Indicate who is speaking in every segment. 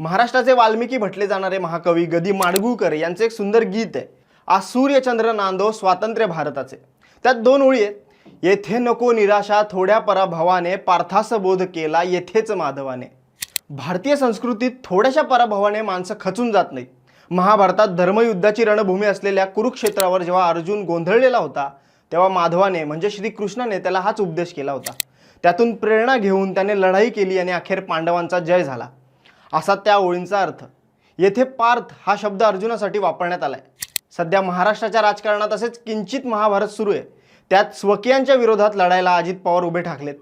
Speaker 1: महाराष्ट्राचे वाल्मिकी म्हटले जाणारे महाकवी गदी माडगूळकर यांचे एक सुंदर गीत आहे. आज सूर्यचंद्र नांदो स्वातंत्र्य भारताचे. त्यात दोन ओळी आहेत. येथे नको निराशा थोड्या पराभवाने पार्थास बोध केला येथेच माधवाने. भारतीय संस्कृतीत थोड्याशा पराभवाने माणसं खचून जात नाहीत. महाभारतात धर्मयुद्धाची रणभूमी असलेल्या कुरुक्षेत्रावर जेव्हा अर्जुन गोंधळलेला होता तेव्हा माधवाने म्हणजे श्रीकृष्णाने त्याला हाच उपदेश केला होता. त्यातून प्रेरणा घेऊन त्याने लढाई केली आणि अखेर पांडवांचा जय झाला. असा त्या ओळींचा अर्थ. येथे पार्थ हा शब्द अर्जुनासाठी वापरण्यात आला आहे सध्या महाराष्ट्राच्या राजकारणात असेच किंचित महाभारत सुरू आहे. त्यात स्वकीयांच्या विरोधात लढायला अजित पवार उभे ठाकलेत.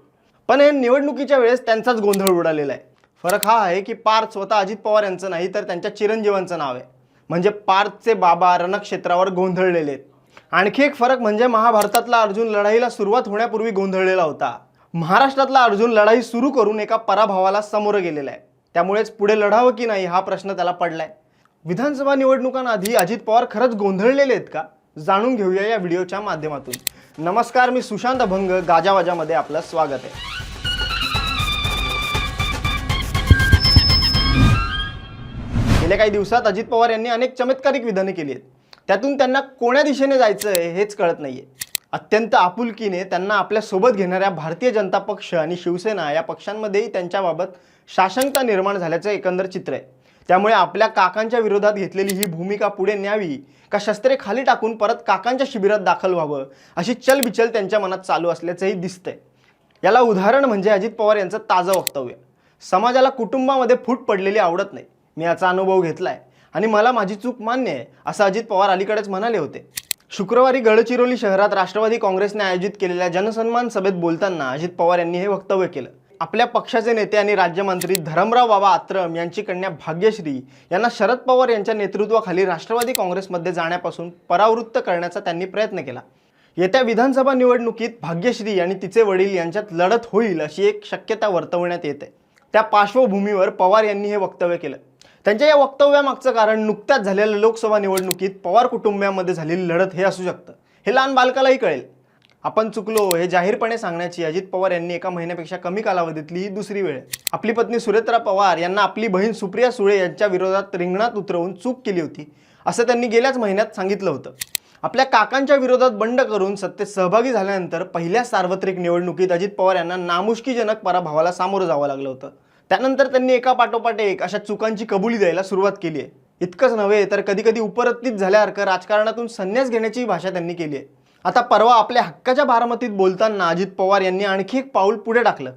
Speaker 1: पण हे निवडणुकीच्या वेळेस त्यांचाच गोंधळ उडालेला आहे. फरक हा आहे की पार्थ स्वतः अजित पवार यांचं नाही तर त्यांच्या चिरंजीवांचं नाव आहे. म्हणजे पार्थचे बाबा रणक्षेत्रावर गोंधळलेले आहेत. आणखी एक फरक म्हणजे महाभारतातला अर्जुन लढाईला सुरुवात होण्यापूर्वी गोंधळलेला होता. महाराष्ट्रातला अर्जुन लढाई सुरू करून एका पराभवाला समोर गेलेला आहे. त्यामुळेच पुढे लढावं की नाही हा प्रश्न त्याला पडलाय. विधानसभा निवडणुकांआधी अजित पवार खरंच गोंधळलेले आहेत का? जाणून घेऊया या व्हिडिओच्या माध्यमातून. नमस्कार मी सुशांत अभंग गाजावाजामध्ये आपलं स्वागत आहे. गेल्या काही दिवसात अजित पवार यांनी अनेक चमत्कारिक विधाने केली आहेत. त्यातून त्यांना कोण्या दिशेने जायचं आहे हेच कळत नाहीये. अत्यंत आपुलकीने त्यांना आपल्यासोबत घेणाऱ्या भारतीय जनता पक्ष आणि शिवसेना या पक्षांमध्येही त्यांच्याबाबत शासंकता निर्माण झाल्याचं एकंदर चित्र आहे. त्यामुळे आपल्या काकांच्या विरोधात घेतलेली ही भूमिका पुढे न्यावी का शस्त्रे खाली टाकून परत काकांच्या शिबिरात दाखल व्हावं अशी चलबिचल त्यांच्या मनात चालू असल्याचंही दिसतंय. याला उदाहरण म्हणजे अजित पवार यांचं ताजं वक्तव्य. समाजाला कुटुंबामध्ये फूट पडलेली आवडत नाही. मी याचा अनुभव घेतला आहे आणि मला माझी चूक मान्य आहे असं अजित पवार अलीकडेच म्हणाले होते. शुक्रवारी गडचिरोली शहरात राष्ट्रवादी काँग्रेसने आयोजित केलेल्या जनसन्मान सभेत बोलताना अजित पवार यांनी हे वक्तव्य केलं. आपल्या पक्षाचे नेते आणि राज्यमंत्री धरमराव बाबा आत्रम यांची कन्या भाग्यश्री यांना शरद पवार यांच्या नेतृत्वाखाली राष्ट्रवादी काँग्रेसमध्ये जाण्यापासून परावृत्त करण्याचा त्यांनी प्रयत्न केला. येत्या विधानसभा निवडणुकीत भाग्यश्री आणि तिचे वडील यांच्यात लढत होईल अशी एक शक्यता वर्तवण्यात येते. त्या पार्श्वभूमीवर पवार यांनी हे वक्तव्य केलं. त्यांच्या या वक्तव्यामागचं कारण नुकत्याच झालेल्या लोकसभा निवडणुकीत पवार कुटुंबियांमध्ये झालेली लढत हे असू शकतं. हे लहान बालकालाही कळेल. आपण चुकलो हे जाहीरपणे सांगण्याची अजित पवार यांनी एका महिन्यापेक्षा कमी कालावधीतली ही दुसरी वेळ. आपली पत्नी सुरेत्रा पवार यांना आपली बहीण सुप्रिया सुळे यांच्या विरोधात रिंगणात उतरवून चूक केली होती असं त्यांनी गेल्याच महिन्यात सांगितलं होतं. आपल्या काकांच्या विरोधात बंड करून सत्तेत सहभागी झाल्यानंतर पहिल्या सार्वत्रिक निवडणुकीत अजित पवार यांना नामुष्कीजनक पराभवाला सामोरं जावं लागलं होतं. त्यानंतर त्यांनी एका पाठोपाठ एक अशा चुकांची कबुली द्यायला सुरुवात केली आहे. इतकंच नव्हे तर कधी कधी उपरत्तीत झाल्यासारखं राजकारणातून संन्यास घेण्याची भाषा त्यांनी केली आहे. आता परवा आपल्या हक्काच्या बारामतीत बोलताना अजित पवार यांनी आणखी एक पाऊल पुढे टाकलं.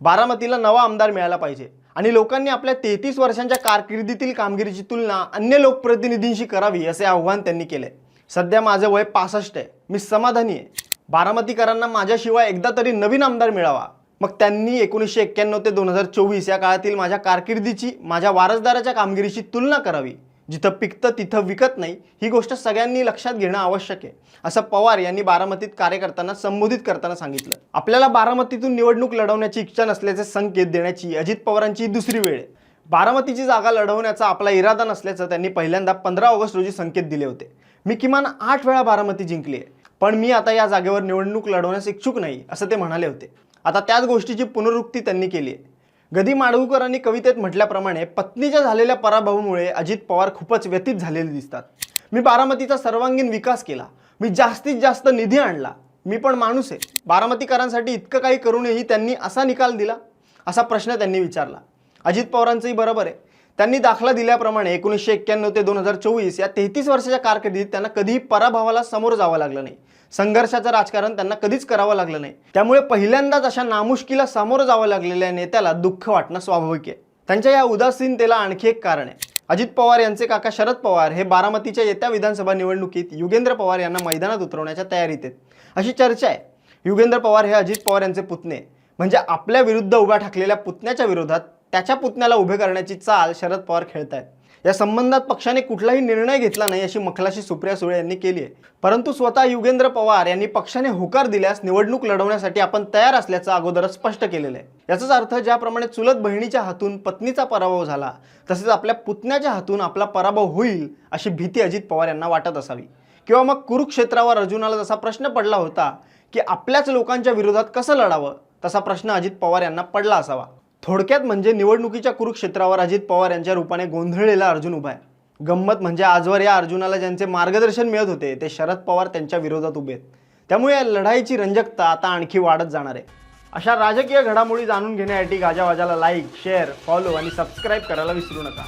Speaker 1: बारामतीला नवा आमदार मिळाला पाहिजे आणि लोकांनी आपल्या तेहतीस वर्षांच्या कारकिर्दीतील कामगिरीची तुलना अन्य लोकप्रतिनिधींशी करावी असे आव्हान त्यांनी केले सध्या माझं वय पासष्ट आहे. मी समाधानी आहे. बारामतीकरांना माझ्याशिवाय एकदा तरी नवीन आमदार मिळावा. मग त्यांनी एकोणीसशे एक्क्याण्णव ते दोन हजार चोवीस या काळातील माझ्या कारकिर्दीची माझ्या वारसदाराच्या कामगिरीशी तुलना करावी. जिथं पिकतं तिथं विकत नाही ही गोष्ट सगळ्यांनी लक्षात घेणं आवश्यक आहे. असं पवार यांनी बारामतीत कार्यकर्त्यांना संबोधित करताना सांगितलं. आपल्याला बारामतीतून निवडणूक लढवण्याची इच्छा नसल्याचे संकेत देण्याची अजित पवारांची दुसरी वेळ आहे. बारामतीची जागा लढवण्याचा आपला इरादा नसल्याचं त्यांनी पहिल्यांदा पंधरा ऑगस्ट रोजी संकेत दिले होते. मी किमान आठ वेळा बारामती जिंकली आहे. पण मी आता या जागेवर निवडणूक लढवण्यास इच्छुक नाही असं ते म्हणाले होते. आता त्याच गोष्टीची पुनरुक्ती त्यांनी केली आहे. गदी माडगूकरांनी कवितेत म्हटल्याप्रमाणे पत्नीच्या झालेल्या पराभवामुळे अजित पवार खूपच व्यतीत झालेले दिसतात. मी बारामतीचा सर्वांगीण विकास केला. मी जास्तीत जास्त निधी आणला. मी पण माणूस आहे. बारामतीकरांसाठी इतकं काही करूनही त्यांनी असा निकाल दिला? असा प्रश्न त्यांनी विचारला. अजित पवारांचंही बरोबर आहे. त्यांनी दाखला दिल्याप्रमाणे एकोणीसशे एक्क्याण्णव ते दोन हजार चोवीस या तेहतीस वर्षाच्या कारकिर्दीत त्यांना कधीही पराभवाला समोर जावं लागलं नाही. संघर्षाचं राजकारण त्यांना कधीच करावं लागलं नाही. त्यामुळे पहिल्यांदाच अशा नामुष्कीला सामोरं जावं लागलेल्या नेत्याला दुःख वाटणं स्वाभाविक आहे. त्यांच्या या उदासीनतेला आणखी एक कारण आहे. अजित पवार यांचे काका शरद पवार हे बारामतीच्या येत्या विधानसभा निवडणुकीत युगेंद्र पवार यांना मैदानात उतरवण्याच्या तयारीत आहेत. अशी चर्चा आहे. युगेंद्र पवार हे अजित पवार यांचे पुतणे. म्हणजे आपल्या विरुद्ध उभ्या ठाकलेल्या पुतण्याच्या विरोधात त्याच्या पुतण्याला उभे करण्याची चाल शरद पवार खेळत आहेत या संबंधात पक्षाने कुठलाही निर्णय घेतला नाही अशी मखलाशी सुप्रिया सुळे यांनी केली आहे. परंतु स्वतः युगेंद्र पवार यांनी पक्षाने होकार दिल्यास निवडणूक लढवण्यासाठी आपण तयार असल्याचं अगोदरच स्पष्ट केलेलं आहे. याचाच अर्थ ज्याप्रमाणे चुलत बहिणीच्या हातून पत्नीचा पराभव झाला तसेच आपल्या पुतण्याच्या हातून आपला पराभव होईल अशी भीती अजित पवार यांना वाटत असावी. किंवा मग कुरुक्षेत्रावर अर्जुनाला जसा प्रश्न पडला होता की आपल्याच लोकांच्या विरोधात कसं लढावं तसा प्रश्न अजित पवार यांना पडला असावा. थोडक्यात म्हणजे निवडणुकीच्या कुरुक्षेत्रावर अजित पवार यांच्या रूपाने गोंधळलेला अर्जुन उभा आहे. गंमत म्हणजे आजवर या अर्जुनाला ज्यांचे मार्गदर्शन मिळत होते ते शरद पवार त्यांच्या विरोधात उभे आहेत. त्यामुळे या लढाईची रंजकता आता आणखी वाढत जाणार आहे. अशा राजकीय घडामोडी जाणून घेण्यासाठी गाजावाजाला लाईक शेअर फॉलो आणि सबस्क्राईब करायला विसरू नका.